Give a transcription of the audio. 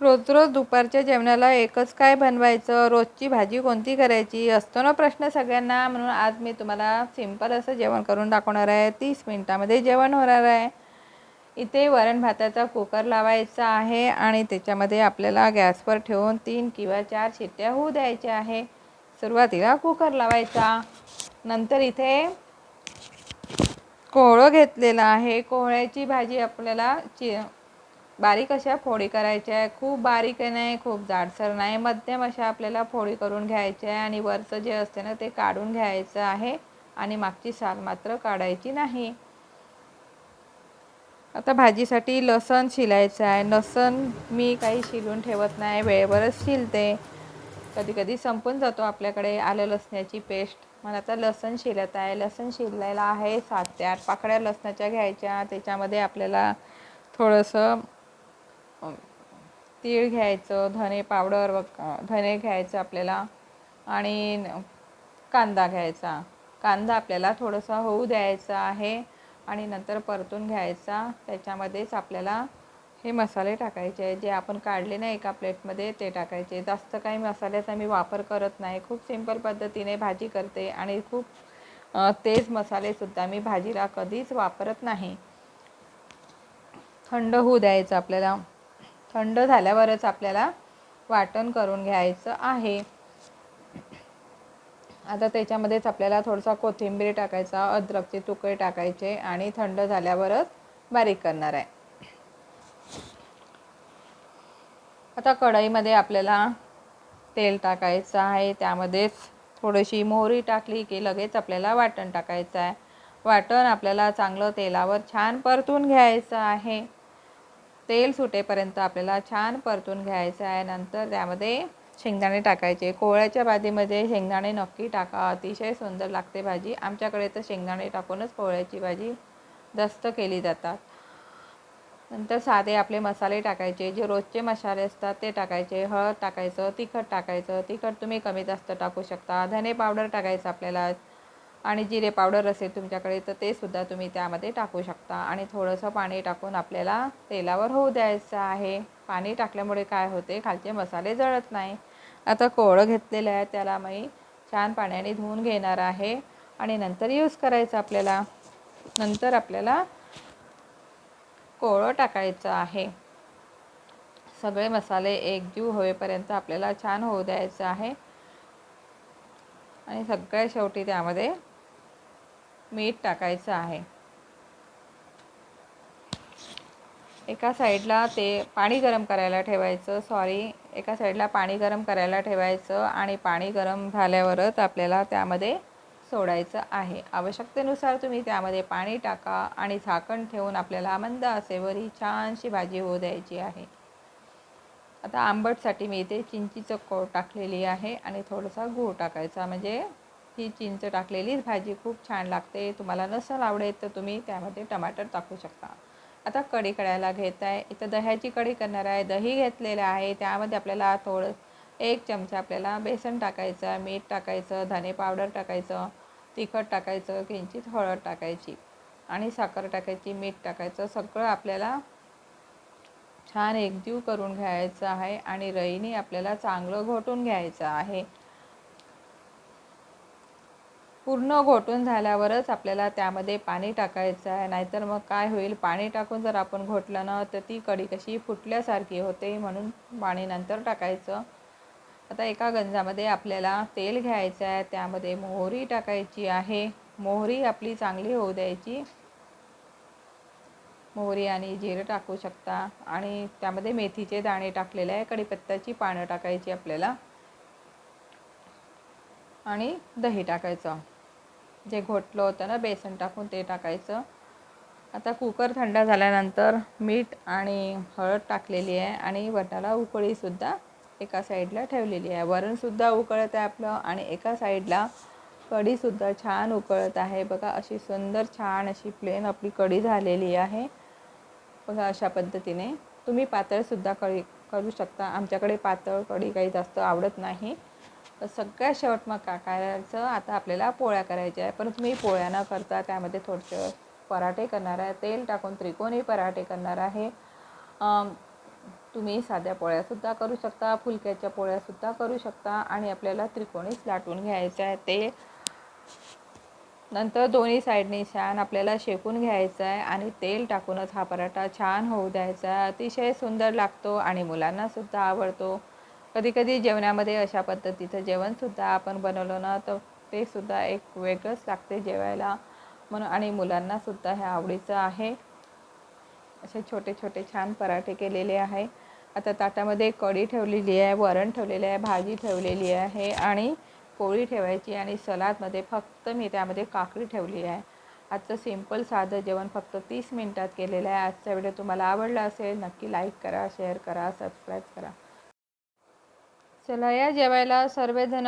रोज रोज दुपारच्या जेवणाला एकच काय बनवायचं? रोजची भाजी कोणती करायची? असतो ना प्रश्न सगळ्यांना. म्हणून आज मी तुम्हाला सिंपल असं जेवण करून दाखवणार आहे. तीस मिनटामध्ये जेवण होणार आहे. इथे वरण भाताचा कुकर लावायचा आहे आणि त्याच्यामध्ये आपल्याला गॅसवर ठेवून तीन किंवा चार शिट्ट्या होऊ द्यायच्या आहे. सुरुवातीला कुकर लावायचा. नंतर इथे कोहळं घेतलेलं आहे. कोहळ्याची भाजी आपल्याला चि बारीक अशा फोडी करायच्या आहे खूप बारीक नाही खूप जाडसर नाही. मध्यम अशा आपल्याला फोडी करून घ्यायच्या आहे आणि वरचं जे असते ना ते काढून घ्यायचं आहे आणि मागची साल मात्र काढायची नाही. आता भाजीसाठी लसण शिलायचं आहे. लसण मी काही शिलून ठेवत नाही. वेळेवरच शिलते. कधी कधी संपून जातो आपल्याकडे आलं लसण्याची पेस्ट. मला आता लसण शिलत आहे. लसण शिरलेलं आहे सात ते आठ पाकळ्या लसणाच्या घ्यायच्या. त्याच्यामध्ये आपल्याला थोडंसं तीळ घ्यायचं धने पावडर व धने घ्यायचं आपल्याला आणि कांदा घ्यायचा. कांदा आपल्याला थोडंसं होऊ द्यायचा आहे आणि नंतर परतून घ्यायचा. त्याच्यामध्येच आपल्याला हे मसाले टाकायचे आहे जे आपण काढले नाही एका प्लेटमध्ये ते टाकायचे जास्त काही मसाल्याचा मी वापर करत नाही. खूप सिंपल पद्धतीने भाजी करते आणि खूप तेज मसालेसुद्धा मी भाजीला कधीच वापरत नाही. थंड होऊ द्यायचं आपल्याला. थंड झाल्यावरच आपल्याला वाटण करून घ्यायचं आहे. आता त्याच्यामध्येच आपल्याला थोडासा कोथिंबीर टाकायचा अद्रकचे तुकडे टाकायचे आणि थंड झाल्यावरच बारीक करणार आहे. आता कढईमध्ये आपल्याला तेल टाकायचं आहे. त्यामध्येच थोडीशी मोहरी टाकली की लगेच आपल्याला वाटण टाकायचं आहे. वाटण आपल्याला चांगलं तेलावर छान परतून घ्यायचं आहे. तेल सुटेपर्यंत आपल्याला छान परतून घ्यायचं आहे. नंतर त्यामध्ये शेंगदाणे टाकायचे. कोवळ्याच्या भाजीमध्ये शेंगदाणे नक्की टाका. अतिशय सुंदर लागते भाजी. आमच्याकडे तर शेंगदाणे टाकूनच कोवळ्याची भाजी जास्त केली जातात. नंतर साधे आपले मसाले टाकायचे. जे रोजचे मसाले असतात ते टाकायचे. हळद टाकायचं तिखट टाकायचं. तिखट तुम्ही कमी जास्त टाकू शकता. धने पावडर टाकायचं आपल्याला. आणि जिरे पावडर असेल तुमच्याकडे तर ते सुद्धा तुम्ही त्यामध्ये टाकू शकता. आणि थोडंसं पाणी टाकून आपल्याला तेलावर होऊ द्यायचं आहे. पाणी टाकल्यामुळे काय होते? खालचे मसाले जळत नाही. आता कोळं घेतलेलं आहे त्याला मी छान पाण्याने धुवून घेणार आहे. आणि नंतर यूज करायचं आपल्याला. नंतर आपल्याला कोळं टाकायचं आहे. सगळे मसाले एकजीव होईपर्यंत आपल्याला छान होऊ द्यायचं आहे. आणि सगळ्या शेवटी त्यामध्ये मीठ टाकायचं आहे. एका साईडला ते पाणी गरम करायला ठेवायचं. सॉरी एका साईडला पाणी गरम करायला ठेवायचं आणि पाणी गरम झाल्यावरच आपल्याला त्यामध्ये सोडायचं आहे. आवश्यकतेनुसार तुम्ही त्यामध्ये पाणी टाका आणि झाकण ठेवून आपल्याला मंद असेवरी छानशी भाजी होऊ द्यायची आहे. आता आंबटसाठी मी इथे चिंचीचं कोळ टाकलेली आहे आणि थोडासा गूळ टाकायचा म्हणजे ही चिंच टाकलेलीच भाजी खूप छान लागते. तुम्हाला नसल आवडेल तर तुम्ही त्यामध्ये टमाटर टाकू शकता. आता कढी करायला घेत आहे. इथं दह्याची कढी करणार आहे. दही घेतलेलं आहे. त्यामध्ये आपल्याला थोडं एक चमचा आपल्याला बेसन टाकायचं मीठ टाकायचं धने पावडर टाकायचं तिखट टाकायचं किंचित हळद टाकायची आणि साखर टाकायची मीठ टाकायचं. सगळं आपल्याला छान एकजीव करून घ्यायचं आहे आणि रईने आपल्याला चांगलं घोटून घ्यायचं आहे. पूर्ण घोटून झाल्यावरच आपल्याला त्यामध्ये पाणी टाकायचं आहे. नाहीतर मग काय होईल? पाणी टाकून जर आपण घोटलं ना तर ती कढी कशी फुटल्यासारखी होते म्हणून पाणी नंतर टाकायचं. आता एका गंजामध्ये आपल्याला तेल घ्यायचं आहे. त्यामध्ये मोहरी टाकायची आहे. मोहरी आपली चांगली होऊ द्यायची. मोहरी आणि जिरं टाकू शकता. आणि त्यामध्ये मेथीचे दाणे टाकलेले आहे. कढीपत्त्याची पानं टाकायची आपल्याला. आणि दही टाकायचं. जे घोटलं होतं ना बेसन टाकून ते टाकायचं. आता कुकर थंड झाल्यानंतर मीठ आणि हळद टाकलेली आहे आणि वटाला उकळीसुद्धा एका साईडला ठेवलेली आहे. वरणसुद्धा उकळत आहे आपलं आणि एका साईडला कढीसुद्धा छान उकळत आहे. बघा अशी सुंदर छान अशी प्लेन आपली कढी झालेली आहे. बघा अशा पद्धतीने. तुम्ही पातळसुद्धा कढी करू शकता. आमच्याकडे पातळ कढी काही जास्त आवडत नाही. तर सगळ्यात शेवट मग का करायचं आता आपल्याला पोळ्या करायच्या आहे पण तुम्ही पोळ्या न करता त्यामध्ये थोडंसं पराठे करणार आहे. तेल टाकून त्रिकोणी पराठे करणार आहे. तुम्ही साध्या पोळ्यासुद्धा करू शकता फुलक्याच्या पोळ्यासुद्धा करू शकता आणि आपल्याला त्रिकोणीच लाटून घ्यायचं आहे ते. नंतर दोन्ही साईडने छान आपल्याला शेकून घ्यायचं आहे आणि तेल टाकूनच हा पराठा छान होऊ द्यायचा. आहे अतिशय सुंदर लागतो आणि मुलांनासुद्धा आवडतो. कधी कधी जेवणामध्ये अशा पद्धतीचं जेवणसुद्धा आपण बनवलं ना तर ते सुद्धा एक वेगळंच लागते जेवायला. म्हणून आणि मुलांनासुद्धा हे आवडीचं आहे. असे छोटे छोटे छान पराठे केलेले आहे. आता ताटामध्ये कढी ठेवलेली आहे वरण ठेवलेलं आहे भाजी ठेवलेली आहे आणि पोळी ठेवायची आणि सलादमध्ये फक्त मी त्यामध्ये काकडी ठेवली आहे. आजचं सिंपल साधं जेवण फक्त तीस मिनटात केलेलं आहे. आजचा व्हिडिओ तुम्हाला आवडला असेल नक्की लाईक करा शेअर करा सबस्क्राईब करा. चला या जेवायला सर्वजण.